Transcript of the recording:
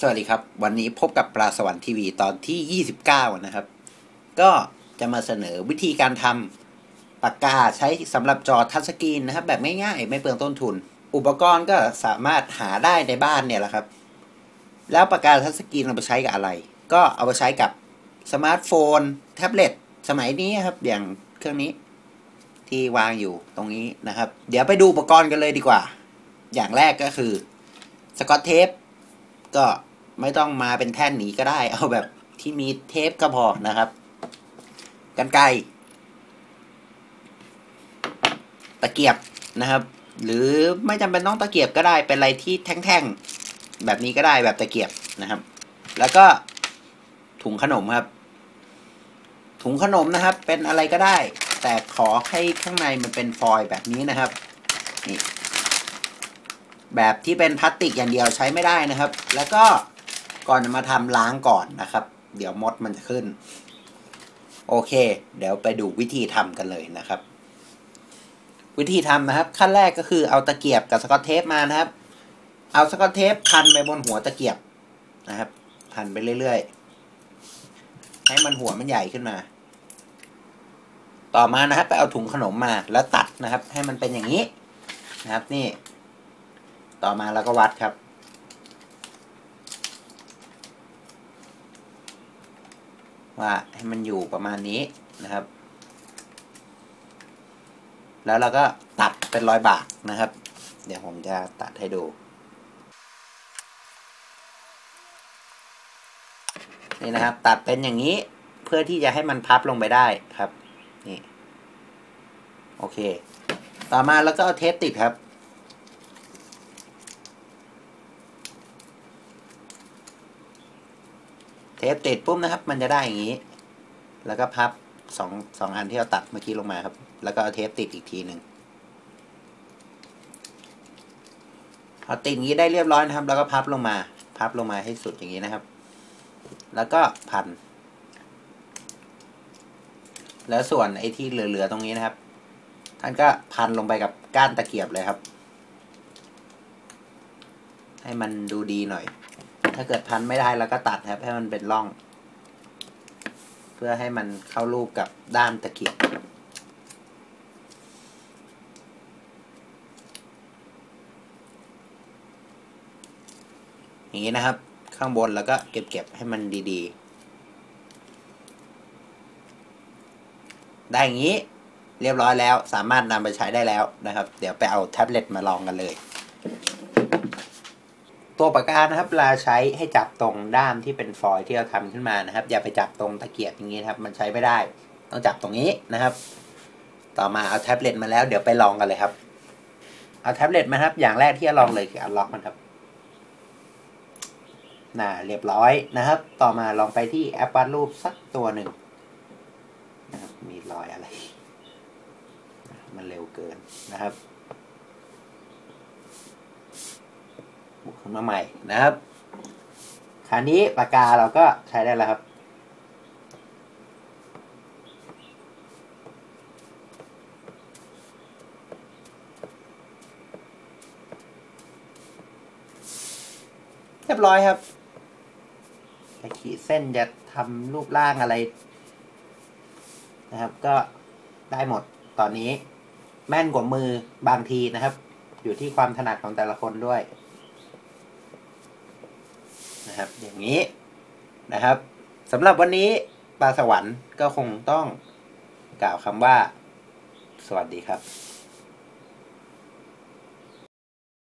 สวัสดีครับ วันนี้พบกับปลาสวรรค์ทีวีตอนที่ 29 นะครับ ก็จะมาเสนอวิธีการทำปากกาใช้สำหรับจอทัชสกรีนนะครับ แบบง่ายๆ ไม่เปลืองต้นทุน อุปกรณ์ก็สามารถหาได้ในบ้านเนี่ยแหละครับ แล้วปากกาทัชสกรีนเราไปใช้กับอะไร ก็เอาไปใช้กับสมาร์ทโฟน แท็บเล็ตสมัยนี้ครับ อย่างเครื่องนี้ที่วางอยู่ตรงนี้นะครับ เดี๋ยวไปดูอุปกรณ์กันเลยดีกว่า อย่างแรกก็คือสกอตเทป ก็ไม่ต้องมาเป็นแท่นหนีก็ได้ เอาแบบที่มีเทปก็พอนะครับ กันไกตะเกียบนะครับ หรือไม่จำเป็นต้องตะเกียบก็ได้ เป็นอะไรที่แท่งๆ แบบนี้ก็ได้แบบตะเกียบนะครับ แล้วก็ถุงขนมครับ ถุงขนมนะครับ เป็นอะไรก็ได้ แต่ขอให้ข้างในมันเป็นฟอยล์แบบนี้นะครับ นี่ แบบที่เป็นพลาสติกอย่างเดียวใช้ไม่ได้นะครับ แล้วก็ก่อนจะมาทำล้างก่อนนะครับ เดี๋ยวมดมันจะขึ้น โอเค เดี๋ยวไปดูวิธีทำกันเลยนะครับ วิธีทำนะครับ ขั้นแรกก็คือเอาตะเกียบกับสกอตเทปมานะครับ เอาสกอตเทปพันไปบนหัวตะเกียบนะครับ พันไปเรื่อยๆ ให้มันหัวมันใหญ่ขึ้นมา ต่อมานะครับ ไปเอาถุงขนมมาแล้วตัดนะครับ ให้มันเป็นอย่างนี้นะครับ นี่ ต่อมาแล้วก็วัดครับ ว่าให้มันอยู่ประมาณนี้นะครับ แล้วเราก็ตัดเป็นรอยบากนะครับ เดี๋ยวผมจะตัดให้ดู นี่นะครับ ตัดเป็นอย่างนี้เพื่อที่จะให้มันพับลงไปได้ครับ นี่ โอเค ต่อมาแล้วก็เอาเทปติดครับ เทปติดปุ๊บนะครับ มันจะได้อย่างนี้ แล้วก็พับสองสองอันที่เราตัดเมื่อกี้ลงมาครับ แล้วก็เอาเทปติดอีกทีหนึ่งพอติดอย่างนี้ได้เรียบร้อยนะครับ แล้วก็พับลงมา พับลงมาให้สุดอย่างนี้นะครับ แล้วก็พัน แล้วส่วนไอ้ที่เหลือๆตรงนี้นะครับ ท่านก็พันลงไปกับก้านตะเกียบเลยครับ ให้มันดูดีหน่อย ถ้าเกิดพันไม่ได้แล้วก็ตัดครับให้มันเป็นร่อง เพื่อให้มันเข้ารูปกับด้านตะเกียบอย่างนี้นะครับ ข้างบนแล้วก็เก็บๆให้มันดีๆ ได้อย่างนี้เรียบร้อยแล้วสามารถนำไปใช้ได้แล้วนะครับ เดี๋ยวไปเอาแท็บเล็ตมาลองกันเลย ตัวปากกานะครับเวลาใช้ให้จับตรงด้ามที่เป็นฟอยล์ที่เราทำขึ้นมานะครับ อย่าไปจับตรงตะเกียบอย่างนี้ครับ มันใช้ไม่ได้ ต้องจับตรงนี้นะครับ ต่อมาเอาแท็บเล็ตมาแล้วเดี๋ยวไปลองกันเลยครับ เอาแท็บเล็ตมาครับ อย่างแรกที่จะลองเลยคืออันล็อกมันครับน่าเรียบร้อยนะครับ ต่อมาลองไปที่แอปวาดรูปสักตัวหนึ่งนะครับมีรอยอะไร มันเร็วเกินนะครับบุกขึ้น มาใหม่นะครับ คราวนี้ปากกาเราก็ใช้ได้แล้วครับ เรียบร้อยครับจะขีดเส้นจะทำรูปร่างอะไร นะครับ ก็ได้หมดตอนนี้ แม่นกว่ามือบางทีนะครับ อยู่ที่ความถนัดของแต่ละคนด้วย นะครับ อย่างนี้นะครับสำหรับวันนี้ปลาสวรรค์ก็คงต้องกล่าวคำว่า สวัสดีครับ